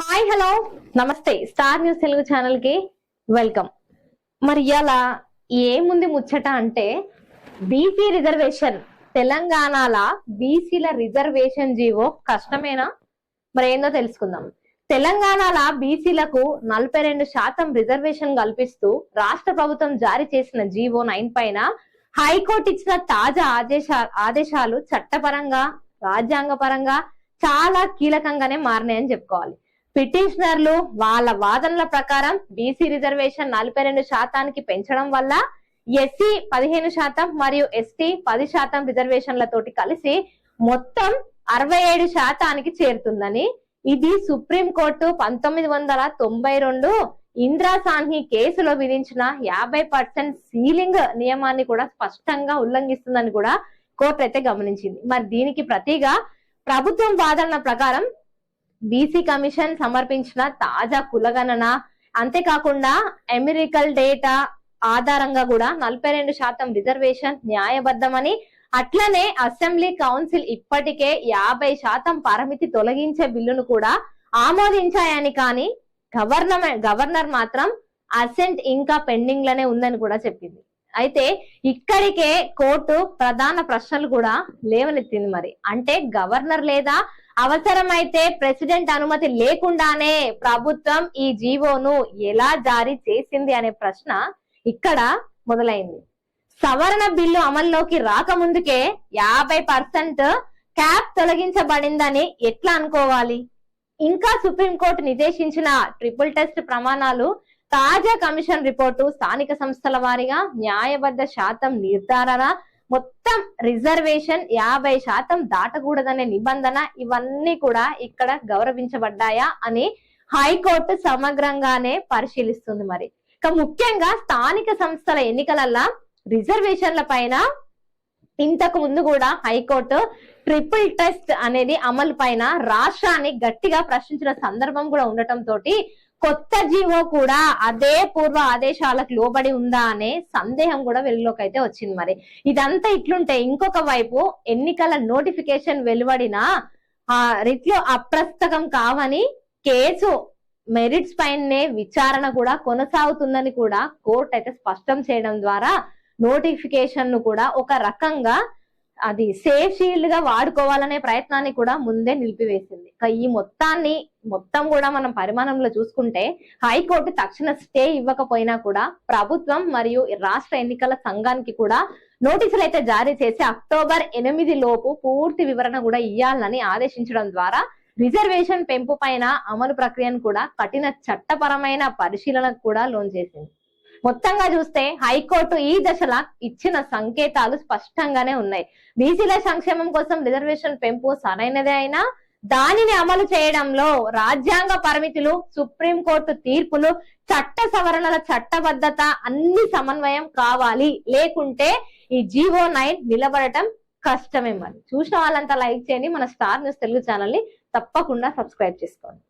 Hi hello నమస్తే. Star News Telugu ఛానల్కి welcome మరి ఇలా ఏముంది ముచ్చట అంటే బీసీ రిజర్వేషన్ తెలంగాణల బీసీల రిజర్వేషన్ జీవో కష్టమేనా? మరి ఏందో తెలుసుకుందాం. తెలంగాణల బీసీలకు నలభై రెండు శాతం రిజర్వేషన్ కల్పిస్తూ రాష్ట్ర ప్రభుత్వం జారీ చేసిన జీవో నైన్ పైన హైకోర్టు ఇచ్చిన తాజా ఆదేశా ఆదేశాలు చట్టపరంగా రాజ్యాంగపరంగా చాలా కీలకంగానే మారినాయని చెప్పుకోవాలి. పిటిషనర్లు వాళ్ళ వాదనల ప్రకారం బీసీ రిజర్వేషన్ నలభై రెండు శాతానికి పెంచడం వల్ల ఎస్సీ పదిహేను శాతం మరియు ఎస్టీ పది శాతం రిజర్వేషన్లతోటి కలిసి మొత్తం అరవై ఏడు శాతానికి చేరుతుందని ఇది సుప్రీం కోర్టు పంతొమ్మిది వందల తొంభై రెండు ఇందిరా సాన్హి కేసులో విధించిన యాభై పర్సెంట్ సీలింగ్ నియమాన్ని కూడా స్పష్టంగా ఉల్లంఘిస్తుందని కూడా కోర్టు అయితే గమనించింది. మరి దీనికి ప్రతిగా ప్రభుత్వం వాదనల ప్రకారం బీసీ కమిషన్ సమర్పించిన తాజా కులగణన. అంతేకాకుండా ఎమిరికల్ డేటా ఆధారంగా కూడా నలభై రెండు శాతం రిజర్వేషన్ న్యాయబద్ధమని అట్లనే అసెంబ్లీ కౌన్సిల్ ఇప్పటికే యాభై శాతం పరిమితి తొలగించే బిల్లును కూడా ఆమోదించాయని కానీ గవర్నమెంట్ గవర్నర్ మాత్రం అసెంట్ ఇంకా పెండింగ్లోనే ఉందని కూడా చెప్పింది. అయితే ఇక్కడికే కోర్టు ప్రధాన ప్రశ్నలు కూడా లేవనెత్తింది మరి. అంటే గవర్నర్ లేదా అవసరమైతే ప్రెసిడెంట్ అనుమతి లేకుండానే ప్రభుత్వం ఈ జీవోను ఎలా జారీ చేసింది అనే ప్రశ్న ఇక్కడ మొదలైంది. సవరణ బిల్లు అమల్లోకి రాకముందుకే యాభై పర్సెంట్ క్యాప్ తొలగించబడిందని ఎట్లా అనుకోవాలి? ఇంకా సుప్రీంకోర్టు నిర్దేశించిన ట్రిపుల్ టెస్ట్ ప్రమాణాలు తాజా కమిషన్ రిపోర్టు స్థానిక సంస్థల వారీగా న్యాయబద్ధ శాతం నిర్ధారణ మొత్తం రిజర్వేషన్ యాభై శాతం దాటకూడదనే నిబంధన ఇవన్నీ కూడా ఇక్కడ గౌరవించబడ్డాయా అని హైకోర్టు సమగ్రంగానే పరిశీలిస్తుంది మరి. ఇక ముఖ్యంగా స్థానిక సంస్థల ఎన్నికలల్లా రిజర్వేషన్ల పైన ఇంతకు ముందు కూడా హైకోర్టు ట్రిపుల్ టెస్ట్ అనేది అమలు పైన రాష్ట్రాన్ని గట్టిగా ప్రశ్నించిన సందర్భం కూడా ఉండటం తోటి కొత్త జీవో కూడా అదే పూర్వ ఆదేశాలకు లోబడి ఉందా అనే సందేహం కూడా వెలుగులోకి అయితే వచ్చింది మరి. ఇదంతా ఇట్లుంటే ఇంకొక వైపు ఎన్నికల నోటిఫికేషన్ వెలువడిన ఆ రిట్లు అప్రస్తకం కావని కేసు మెరిట్స్ పైనే విచారణ కూడా కొనసాగుతుందని కూడా కోర్టు అయితే స్పష్టం చేయడం ద్వారా నోటిఫికేషన్ను కూడా ఒక రకంగా అది సేఫ్ షీల్డ్గా వాడుకోవాలనే ప్రయత్నాన్ని కూడా ముందే నిలిపివేసింది. ఈ మొత్తాన్ని మొత్తం కూడా మనం పరిమాణంలో చూసుకుంటే హైకోర్టు తక్షణ స్టే ఇవ్వకపోయినా కూడా ప్రభుత్వం మరియు రాష్ట్ర ఎన్నికల సంఘానికి కూడా నోటీసులు అయితే జారీ చేసి అక్టోబర్ ఎనిమిది లోపు పూర్తి వివరణ కూడా ఇవ్వాలని ఆదేశించడం ద్వారా రిజర్వేషన్ పెంపు పైన అమలు ప్రక్రియను కూడా కఠిన చట్టపరమైన పరిశీలనకు కూడా లోన్ చేసింది. మొత్తంగా చూస్తే హైకోర్టు ఈ దశలో ఇచ్చిన సంకేతాలు స్పష్టంగానే ఉన్నాయి. బీసీల సంక్షేమం కోసం రిజర్వేషన్ పెంపు సరైనదే అయినా దానిని అమలు చేయడంలో రాజ్యాంగ పరిమితులు సుప్రీంకోర్టు తీర్పులు చట్ట సవరణల చట్టబద్ధత అన్ని సమన్వయం కావాలి. లేకుంటే ఈ జీవో నైన్ నిలబడటం కష్టమే మరి. చూసిన వాళ్ళంతా లైక్ చేయండి. మన స్టార్ న్యూస్ తెలుగు ఛానల్ని తప్పకుండా సబ్స్క్రైబ్ చేసుకోండి.